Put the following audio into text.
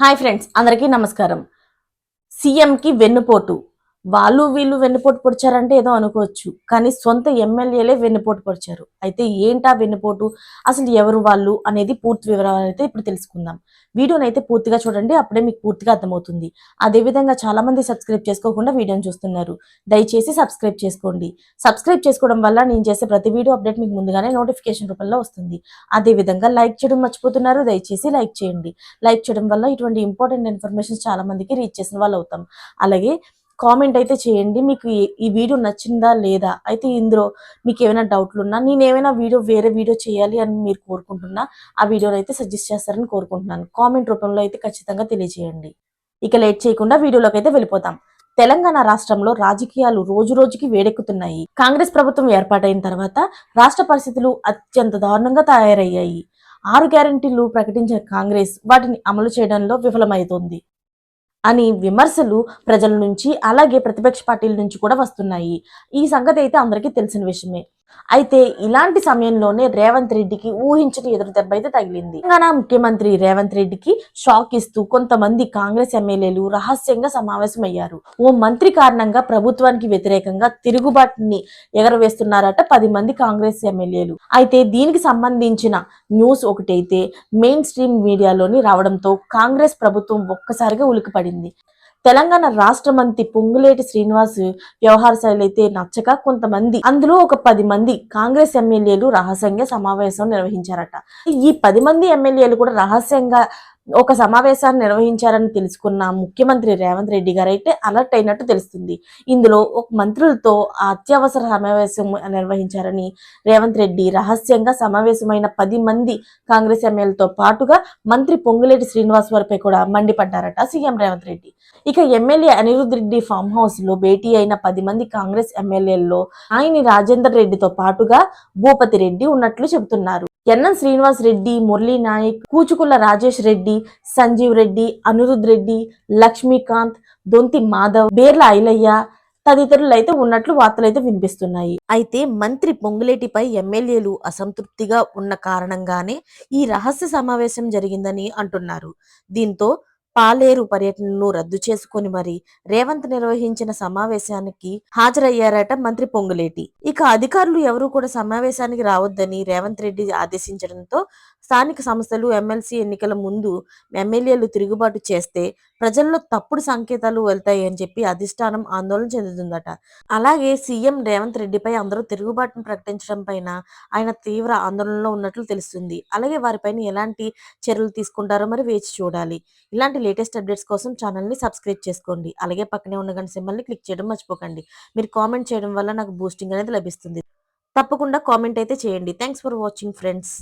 Hi friends అందరికీ నమస్కారం. సీఎంకి వెన్నుపోటు. వాళ్ళు వీళ్ళు వెన్నుపోటు పొడిచారంటే ఏదో అనుకోవచ్చు. కానీ సొంత ఎమ్మెల్యేలే వెన్నుపోటు పొడిచారు. అయితే ఏంటా వెన్నుపోటు? అసలు ఎవరు వాళ్ళు? అనేది పూర్తి వివరాలు అయితే ఇప్పుడు తెలుసుకుందాం. వీడియోని అయితే పూర్తిగా చూడండి అప్పుడే మీకు పూర్తిగా అర్థమవుతుంది. అదేవిధంగా చాలా మంది సబ్స్క్రైబ్ చేసుకోకుండా వీడియోని చూస్తున్నారు. దయచేసి సబ్స్క్రైబ్ చేసుకోండి. సబ్స్క్రైబ్ చేసుకోవడం వల్ల నేను చేసే ప్రతి వీడియో అప్డేట్ మీకు ముందుగానే నోటిఫికేషన్ రూపంలో వస్తుంది. అదేవిధంగా లైక్ చేయడం మర్చిపోతున్నారు దయచేసి లైక్ చేయండి. లైక్ చేయడం వల్ల ఇటువంటి ఇంపార్టెంట్ ఇన్ఫర్మేషన్ చాలా మందికి రీచ్ చేసిన వాళ్ళు అవుతాం అలాగే కామెంట్ అయితే చేయండి. మీకు ఈ- వీడియో నచ్చిందా లేదా? అయితే ఇందులో మీకు ఏమైనా డౌట్లు ఉన్నా నేను ఏమైనా వీడియో వేరే వీడియో చేయాలి అని మీరు కోరుకుంటున్నా ఆ వీడియోని అయితే సజెస్ట్ చేస్తారని కోరుకుంటున్నాను. కామెంట్ రూపంలో అయితే ఖచ్చితంగా తెలియజేయండి. ఇక లేట్ చేయకుండా వీడియోలోకి అయితే వెళ్ళిపోతాం. తెలంగాణ రాష్ట్రంలో రాజకీయాలు రోజు రోజుకి వేడెక్కుతున్నాయి. కాంగ్రెస్ ప్రభుత్వం ఏర్పాటైన తర్వాత రాష్ట్ర పరిస్థితులు అత్యంత దారుణంగా తయారయ్యాయి. ఆరు గ్యారంటీలు ప్రకటించిన కాంగ్రెస్ వాటిని అమలు చేయడంలో విఫలమవుతోంది అని విమర్శలు ప్రజల నుంచి అలాగే ప్రతిపక్ష పార్టీల నుంచి కూడా వస్తున్నాయి. ఈ సంగతి అయితే అందరికీ తెలిసిన విషయమే. అయితే ఇలాంటి సమయంలోనే రేవంత్ రెడ్డికి ఊహించని ఎదురు దెబ్బ అయితే తగిలింది. తెలంగాణ ముఖ్యమంత్రి రేవంత్ రెడ్డికి షాక్ ఇస్తూ కొంతమంది కాంగ్రెస్ ఎమ్మెల్యేలు రహస్యంగా సమావేశమయ్యారు. ఓ మంత్రి కారణంగా ప్రభుత్వానికి వ్యతిరేకంగా తిరుగుబాటుని ఎగరవేస్తున్నారట పది మంది కాంగ్రెస్ ఎమ్మెల్యేలు. అయితే దీనికి సంబంధించిన న్యూస్ ఒకటైతే మెయిన్ స్ట్రీమ్ మీడియాలోని రావడంతో కాంగ్రెస్ ప్రభుత్వం ఒక్కసారిగా ఉలికిపడింది తెలంగాణ రాష్ట్ర మంత్రి పొంగులేటి శ్రీనివాస్ వ్యవహార శైలి అయితే నచ్చక కొంతమంది అందులో ఒక పది మంది కాంగ్రెస్ ఎమ్మెల్యేలు రహస్యంగా సమావేశం నిర్వహించారట. ఈ పది మంది ఎమ్మెల్యేలు కూడా రహస్యంగా ఒక సమావేశాన్ని నిర్వహించారని తెలుసుకున్న ముఖ్యమంత్రి రేవంత్ రెడ్డి గారు అయితే అలర్ట్ అయినట్టు తెలుస్తుంది. ఇందులో ఒక మంత్రులతో అత్యవసర సమావేశం నిర్వహించారని రేవంత్ రెడ్డి రహస్యంగా సమావేశమైన పది మంది కాంగ్రెస్ ఎమ్మెల్యేలతో పాటుగా మంత్రి పొంగులేటి శ్రీనివాస్ వారిపై కూడా మండిపడ్డారట సీఎం రేవంత్ రెడ్డి. ఇక ఎమ్మెల్యే అనిరుద్ రెడ్డి ఫామ్ హౌస్లో భేటీ అయిన పది మంది కాంగ్రెస్ ఎమ్మెల్యేల్లో ఆయన రాజేందర్ రెడ్డితో పాటుగా భూపతి రెడ్డి ఉన్నట్లు చెబుతున్నారు. ఎన్ఎన్ శ్రీనివాస్ రెడ్డి మురళీ నాయక్ కూచుకుల రాజేష్ రెడ్డి రెడ్డి సంజీవ్ రెడ్డి అనిరుద్ రెడ్డి లక్ష్మీకాంత్ దొంతి మాధవ్ బేర్ల ఐలయ్య తదితరులు అయితే ఉన్నట్లు వార్తలు అయితే వినిపిస్తున్నాయి. అయితే మంత్రి పొంగులేటిపై ఎమ్మెల్యేలు అసంతృప్తిగా ఉన్న కారణంగానే ఈ రహస్య సమావేశం జరిగిందని అంటున్నారు. దీంతో పాలేరు పర్యటనను రద్దు చేసుకొని మరి రేవంత్ నిర్వహించిన సమావేశానికి హాజరయ్యారట మంత్రి పొంగులేటి. ఇక అధికారులు ఎవరూ కూడా సమావేశానికి రావద్దని రేవంత్ రెడ్డి ఆదేశించడంతో స్థానిక సంస్థలు ఎమ్మెల్సీ ఎన్నికల ముందు ఎమ్మెల్యేలు తిరుగుబాటు చేస్తే ప్రజల్లో తప్పుడు సంకేతాలు వెళ్తాయి అని చెప్పి అధిష్టానం ఆందోళన చెందుతుందట. అలాగే సీఎం రేవంత్ రెడ్డిపై అందరూ తిరుగుబాటును ప్రకటించడం పైన ఆయన తీవ్ర ఆందోళనలో ఉన్నట్లు తెలుస్తుంది. అలాగే వారిపైన ఎలాంటి చర్యలు తీసుకుంటారో మరి వేచి చూడాలి. ఇలాంటి లేటెస్ట్ అప్డేట్స్ కోసం ఛానల్ని సబ్స్క్రైబ్ చేసుకోండి. అలాగే పక్కనే ఉన్న గంట సింబల్ని క్లిక్ చేయడం మర్చిపోకండి. మీరు కామెంట్ చేయడం వల్ల నాకు బూస్టింగ్ అనేది లభిస్తుంది. తప్పకుండా కామెంట్ అయితే చేయండి. Thanks for watching friends.